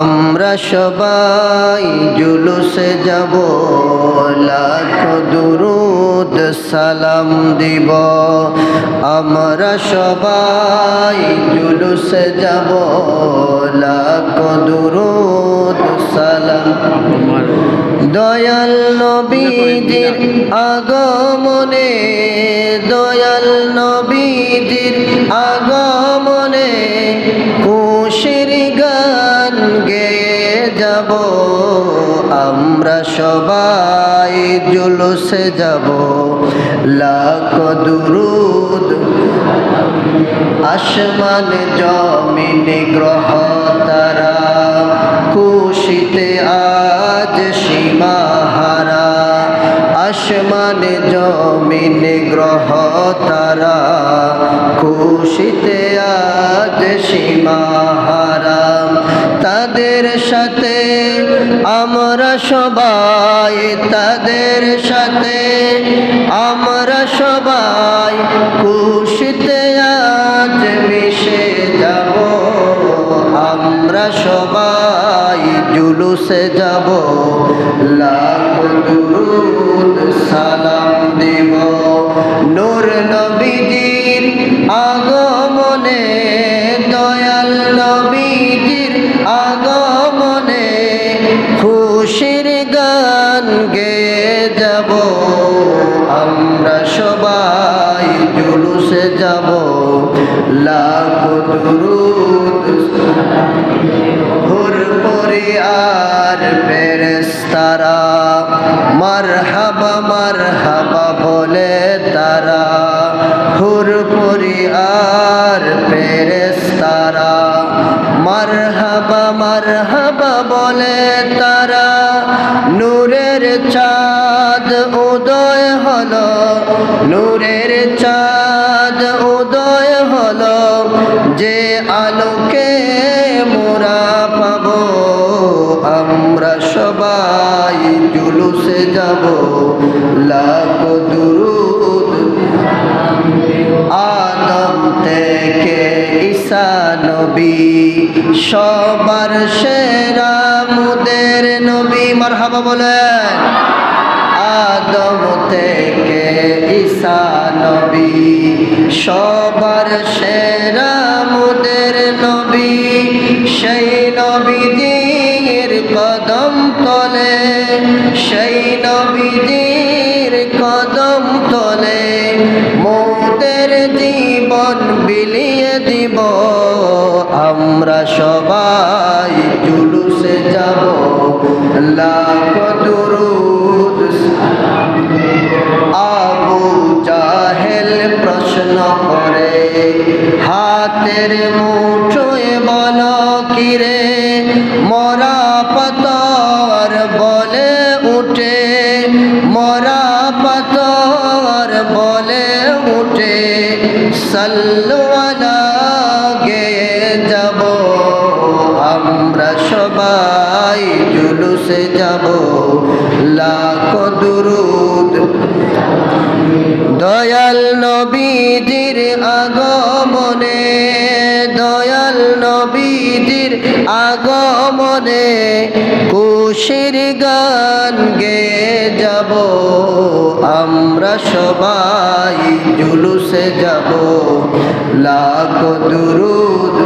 আমরা সবাই জুলুসে যাব, লাখ দুরুদ সালাম দিব। আমরা সবাই জুলুসে যাব, লাখ দুরুদ সালাম। দয়াল নবীজির আগমনে, দয়াল নবীজির আগমনে গেয়ে যাব, আমরা সবাই জুলুসে যাব। লাখ দুরুদ আসমান জমিন গ্রহ তারা, খুশিতে আজ সীমাহারা। আসমান জমিন গ্রহ তারা, খুশিতে আজ সীমাহারা। তাদের সাথে, আমরা সবাই তাদের সাথে, আমরা সবাই খুশিতে আজ মিশে যাব, আমরা সবাই জুলুসে যাব, লাখ সালাম দেব। সবাই জুলুসে যাব। লাখ দুরুদ হুর পরে আর ফেরেশতারা, মারহাবা মারহাবা বলে তারা হুর পরে আর ফেরেশতারা, মারহাবা মারহাবা বলে তারা, নূরের হলো নূরের চাঁদ উদয় হলো, যে আলোকে মোরা পাব, আমরা সবাই জুলুসে যাব। লাখ দুরুদ আদম থেকে ঈসা নবী, সবার সেরা মুদের নবী। মারহাবা বলেন, আদম থেকে ঈসা নবী, সবার সেরা মুদের নবী, সেই নবীজির কদম তলে, সেই নবীজির কদম তলে মোদের জীবন বিলিয়ে দিব। আমরা সবাই জুলুসে যাব, লাখ দুরুদ হাতের মুঠোয় বল কিরে? মরা পাতর বলে উঠে, মরা পাতর বলে উঠে সাল্লুয়ালা গেয়ে যাব, আমরা সবাই জুলুসে যাব। লাখ দুরুদ, দয়াল নবীজির আগমনে খুশির গান গে যাব। আমরা সবাই জুলুসে যাব। লাখ দুরুদ